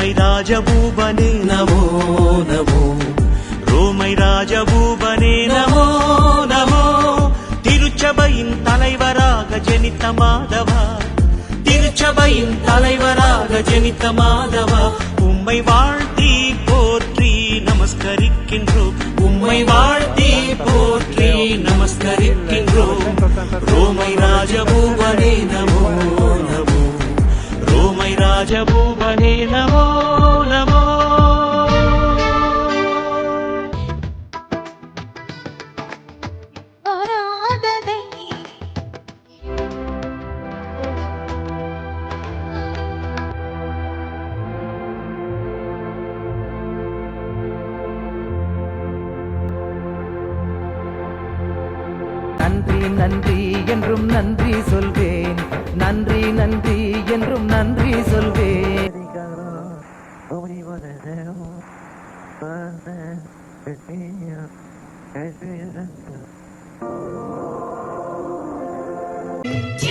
ரோமை ராஜபூபனே நமோ நமோ. ரோமை ராஜபூபனே நமோ நமோ. திருச்சபையின் தலைவராக ஜனித்த மாதவா. திருச்சபையின் தலைவராக ஜனித்த மாதவா. உம்மை வாழ்த்தி போற்றி நமஸ்கரிக்கின்றோம். உம்மை வாழ்த்தி போற்றி நமஸ்கரிக்கின்றோம். ரோமை ராஜபூ ரோமை ராஜபூபனே நமோ நமோ. நன்றி நன்றி என்றும் நன்றி சொல்வேன். நன்றி நன்றி என்றும் நன்றி சொல்வேன். ஜெ